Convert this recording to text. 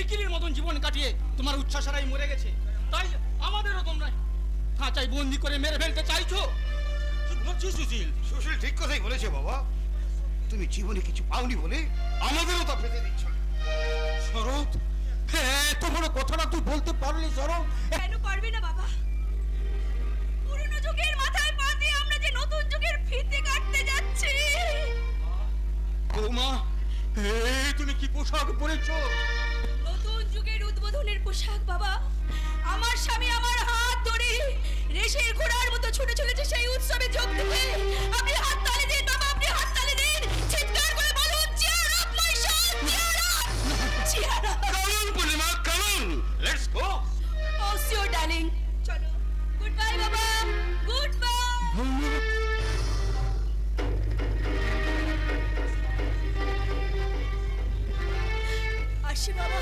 বিক্রির মতন জীবন কাটিয়ে তোমার উচ্ছ্বাসারাই মরে গেছে। তাই আমাদেরও তোমরা খাঁচাই বন্দি করে মেরে ফেলতে চাইছো? সুশীল। সুশীল ঠিক কথাই বলেছে বাবা। তুমি জীবনে কিছু পাওনি বলে আমাদেরও তা পেতে দিচ্ছ শরৎ হ্যাঁ এত বড় কথাটা তুই বলতে পারলি শরৎ? কেন পারবে না বাবা? পুরনো যুগের মাথায় পা দিয়ে আমরা যে নতুন যুগের ফিতে কাটতে যাচ্ছি। বৌমা এই তুমি কি পোশাক পরেছো? পোশাক বাবা। আমার স্বামী আমার হাত ধরে রেশের ঘোড়ার মতো ছুটে চলেছে সেই উৎসবে যোগ দিতে। আপনি হাত তালি দিন বাবা আপনি হাত তালি দিন। চিৎকার করে বলুন cheer up my son cheer up cheer up কারণ পূর্ণিমা কারণ। Let's go oh sure darling চলো। গুড বাই বাবা। গুড বাই আসি বাবা।